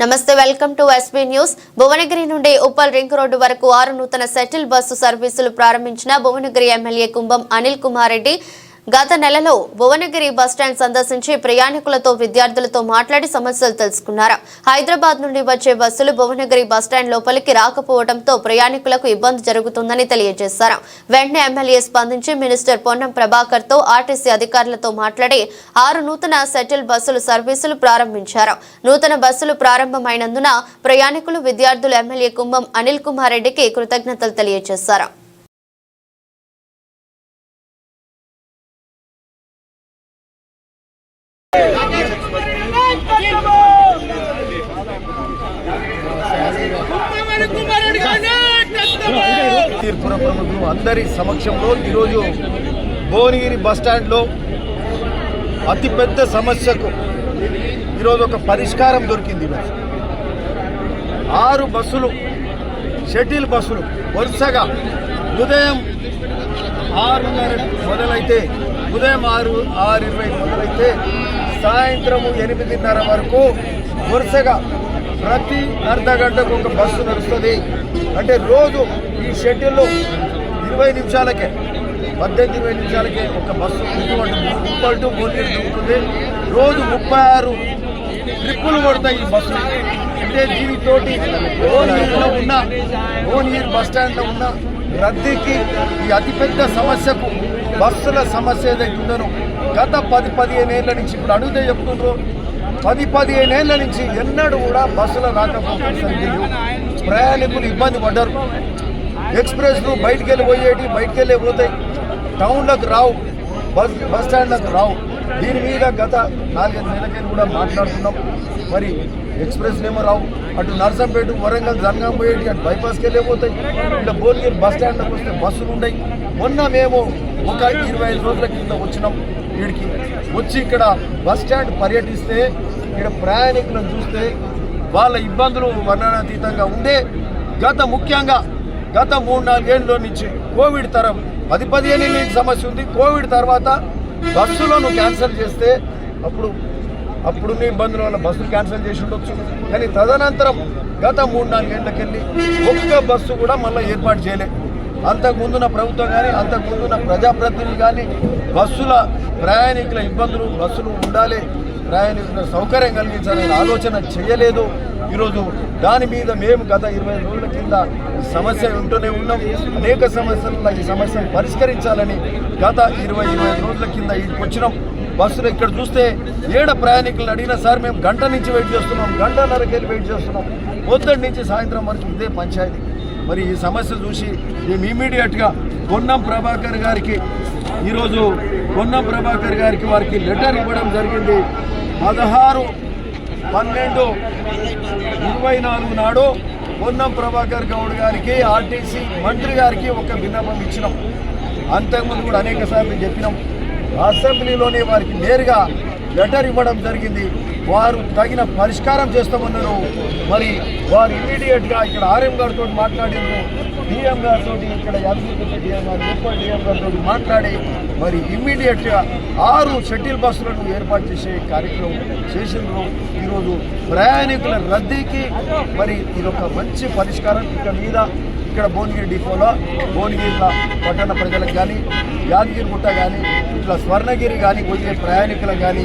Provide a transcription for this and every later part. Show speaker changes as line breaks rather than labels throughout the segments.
నమస్తే welcome to SB news. Bhuvanagiri నుండి Uppal ring road వరకు ఆరు నూతన సెటిల్ బస్సు సర్వీసులు ప్రారంభించిన భువనగిరి ఎమ్మెల్యే కుంభం అనిల్ కుమార్ రెడ్డి. గత నెలలో భువనగిరి బస్టాండ్ సందర్శించి ప్రయాణికులతో విద్యార్థులతో మాట్లాడి సమస్యలు తెలుసుకున్నారు. హైదరాబాద్ నుండి వచ్చే బస్సులు భువనగిరి బస్టాండ్ లోపలికి రాకపోవడంతో ప్రయాణికులకు ఇబ్బంది జరుగుతుందని తెలియజేశారు. వెంటనే ఎమ్మెల్యే స్పందించి మినిస్టర్ పొన్నం ప్రభాకర్తో ఆర్టీసీ అధికారులతో మాట్లాడి ఆరు నూతన సెటిల్ బస్సులు సర్వీసులు ప్రారంభించారు. నూతన బస్సులు ప్రారంభమైనందున ప్రయాణికులు విద్యార్థులు ఎమ్మెల్యే కుంభం అనిల్ కుమార్ రెడ్డికి కృతజ్ఞతలు తెలియజేశారు.
తీర్పుర ప్రముఖులు అందరి సమక్షంలో ఈరోజు భువనగిరి బస్టాండ్లో అతిపెద్ద సమస్యకు ఈరోజు ఒక పరిష్కారం దొరికింది ఆరు బస్సులు షటిల్ బస్సులు వరుసగా ఉదయం ఆరున్నర మొదలైతే ఉదయం ఆరు ఆరు ఇరవై మొదలైతే సాయంత్రం ఎనిమిదిన్నర వరకు వరుసగా ప్రతి అర్ధ గంటకు ఒక బస్సు నడుస్తుంది. అంటే రోజు ఈ షెడ్యూల్లో ఇరవై నిమిషాలకే పద్దెనిమిది ఇరవై నిమిషాలకే ఒక బస్సు ఇటువంటి టు దిగుతుంది రోజు ముప్పై ఆరు ట్రిప్పులు కొడతాయి ఈ బస్సు. అంటే దీనితోటి భువనగిరిలో ఉన్న భువనగిరి బస్ స్టాండ్లో ఉన్న రద్దీకి ఈ అతిపెద్ద సమస్యకు బస్సుల సమస్య ఏదైతే ఉందనో గత పది పదిహేను ఏళ్ళ నుంచి ఇప్పుడు అడిగితే చెప్తుండ్రు. పది పదిహేను ఏళ్ళ నుంచి ఎన్నడూ కూడా బస్సుల రాకపోకలు ప్రయాణికులు ఇబ్బంది పడ్డారు. ఎక్స్ప్రెస్లు బయటికి వెళ్ళి పోయేటి బయటికి వెళ్ళి పోతాయి. టౌన్లకు రావు. బస్ బస్ స్టాండ్లకు రావు. దీని మీద గత నాలుగైదు నెలలకి కూడా మాట్లాడుతున్నాం. మరి ఎక్స్ప్రెస్ ఏమో రావు. అటు నర్సంపేట వరంగల్ జనగాం పోయేటి అటు బైపాస్కి వెళ్ళిపోతాయి ఇట్లా భువనగిరి బస్ స్టాండ్లకు వస్తే బస్సులు ఉన్నాయి మొన్న మేము ఒక ఇరవై ఐదు రోజుల కింద వచ్చినాం వీడికి వచ్చి ఇక్కడ బస్ స్టాండ్ పర్యటిస్తే ఇక్కడ ప్రయాణికులను చూస్తే వాళ్ళ ఇబ్బందులు వర్ణనాతీతంగా ఉండే. గత ముఖ్యంగా గత మూడు నాలుగేళ్ళ నుంచి కోవిడ్ తరం పది పదిహేను ఏళ్ళ సమస్య ఉంది. కోవిడ్ తర్వాత బస్సులను క్యాన్సిల్ చేస్తే అప్పుడు అప్పుడున్న ఇబ్బందుల వల్ల బస్సులు క్యాన్సిల్ చేసి ఉండొచ్చు. కానీ తదనంతరం గత మూడు నాలుగేళ్ళకెళ్ళి ఒక్క బస్సు కూడా మళ్ళీ ఏర్పాటు చేయలేదు అంతకుముందున్న ప్రభుత్వం కానీ అంతకు ముందున్న ప్రజాప్రతినిధులు కానీ బస్సుల ప్రయాణికుల ఇబ్బందులు బస్సులు ఉండాలి. ప్రయాణికుల సౌకర్యం కలిగించాలనే ఆలోచన చేయలేదు. ఈరోజు దాని మీద మేము గత ఇరవై రోజుల కింద సమస్య ఉంటూనే ఉన్నాం. అనేక సమస్యలలో ఈ సమస్యను పరిష్కరించాలని గత ఇరవై ఇరవై ఐదు రోజుల కింద ఇక్కడికి వచ్చినాం. బస్సులు ఇక్కడ చూస్తే ఏడ ప్రయాణికులను అడిగినా సార్ మేము గంట నుంచి వెయిట్ చేస్తున్నాం గంటన్నరకి వెళ్ళి వెయిట్ చేస్తున్నాం. పొద్దున్న నుంచి సాయంత్రం వరకు ఇదే పంచాయతీ. మరి ఈ సమస్య చూసి మేము ఇమీడియట్గా పొన్నం ప్రభాకర్ గారికి ఈరోజు పొన్నం ప్రభాకర్ గారికి వారికి లెటర్ ఇవ్వడం జరిగింది. పదహారు పన్నెండు ఇరవై నాలుగు నాడు పొన్నం ప్రభాకర్ గౌడ్ గారికి ఆర్టీసీ మంత్రి గారికి ఒక విన్నపం ఇచ్చినాం. అంతకుముందు కూడా అనేక సార్లు చెప్పినాం. అసెంబ్లీలోనే వారికి నేరుగా లెటర్ ఇవ్వడం జరిగింది. వారు తగిన పరిష్కారం చేస్తామన్నారు. మరి వారు ఇమీడియట్గా ఇక్కడ ఆర్ఎం గారితో మాట్లాడిండ్రు. డిఎం గారితో ఇక్కడ యాదగిరి డిఎం గారు డిఎం గారితో మాట్లాడి మరి ఇమ్మీడియట్గా ఆరు షటిల్ బస్సులను ఏర్పాటు చేసే కార్యక్రమం చేసిండ్రు. ఈరోజు ప్రయాణికుల రద్దీకి మరి ఇది ఒక మంచి పరిష్కారం. ఇక మీద ఇక్కడ భువనగిరి డిపోలో భువనగిరిలో పట్టణ ప్రజలకు కానీ యాదగిరిగుట్ట కానీ ఇట్లా స్వర్ణగిరి కానీ వచ్చే ప్రయాణికులకు కానీ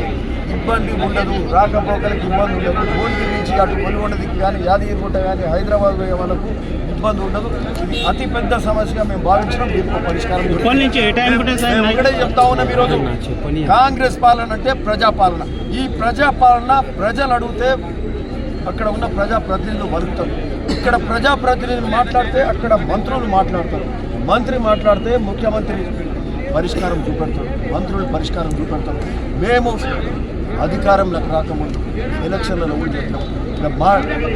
ఇబ్బంది ఉండదు. రాకపోకలకు ఇబ్బంది ఉండదు. భువనగిరి నుంచి అటు కొలిగొండది కానీ యాదగిరిగుట్ట కానీ హైదరాబాద్ పోయే వాళ్ళకు ఇబ్బంది ఉండదు. ఇది అతి పెద్ద సమస్యగా మేము భావించడం దీనికి పరిష్కారం ఒకటే చెప్తా ఉన్నాం ఈరోజు. కాంగ్రెస్ పాలన అంటే ప్రజాపాలన. ఈ ప్రజాపాలన ప్రజలు అడిగితే అక్కడ ఉన్న ప్రజాప్రతినిధులు వలుపుతారు ఇక్కడ ప్రజాప్రతినిధులు మాట్లాడితే అక్కడ మంత్రులు మాట్లాడతారు. మంత్రి మాట్లాడితే ముఖ్యమంత్రి పరిష్కారం చూపెడతారు. మంత్రులు పరిష్కారం చూపెడతారు. మేము అధికారంలోకి రాకముందు ఎలక్షన్లలో కూడా మా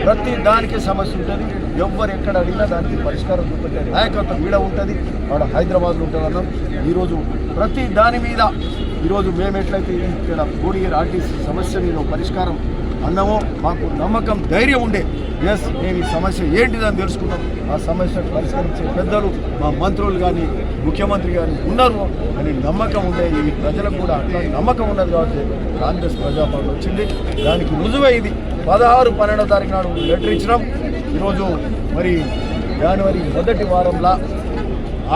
ప్రతి దానికి సమస్య ఉంటుంది. ఎవరు ఎక్కడ అడిగినా దానికి పరిష్కారం చూపెట్టే నాయకత్వం వీడ ఉంటుంది. వాడు హైదరాబాద్లో ఉంటుంది అన్నాం. ఈరోజు ప్రతి దాని మీద ఈరోజు మేము ఎట్లయితే ఇక్కడ బోడిగేరు ఆర్టీసీ సమస్య మీద పరిష్కారం అన్నామో మాకు నమ్మకం ధైర్యం ఉండే. ఎస్ మేము ఈ సమస్య ఏంటిదని తెలుసుకున్నాం. ఆ సమస్యను పరిష్కరించే పెద్దలు మా మంత్రులు కానీ ముఖ్యమంత్రి కానీ ఉన్నారు అని నమ్మకం ఉండే ఈ ప్రజలకు కూడా అట్లా నమ్మకం ఉన్నది కాబట్టి కాంగ్రెస్ ప్రజాపాలన వచ్చింది. దానికి రుజువే ఇది. పదహారు పన్నెండో తారీఖు నాడు లెటర్ ఇచ్చినాం. ఈరోజు మరి జనవరి మొదటి వారంలో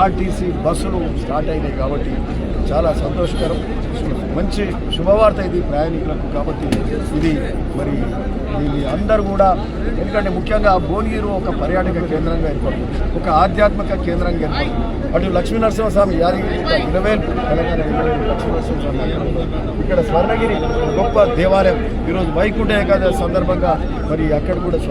ఆర్టీసీ బస్సులు స్టార్ట్ అయినాయి కాబట్టి చాలా సంతోషకరం. మంచి శుభవార్త ఇది ప్రయాణికులకు కాబట్టి ఇది మరి దీన్ని అందరూ కూడా ఎందుకంటే ముఖ్యంగా భువనగిరి ఒక పర్యాటక కేంద్రంగా ఏర్పడుతుంది. ఒక ఆధ్యాత్మిక కేంద్రంగా ఏర్పడుతుంది. అటు లక్ష్మీ నరసింహస్వామి యాదగిరి ఇరవేలు తెలంగాణ లక్ష్మీ నరసింహస్వామి ఇక్కడ స్వర్ణగిరి గొప్ప దేవాలయం. ఈరోజు వైకుంఠ ఏకాదశి సందర్భంగా మరి అక్కడ కూడా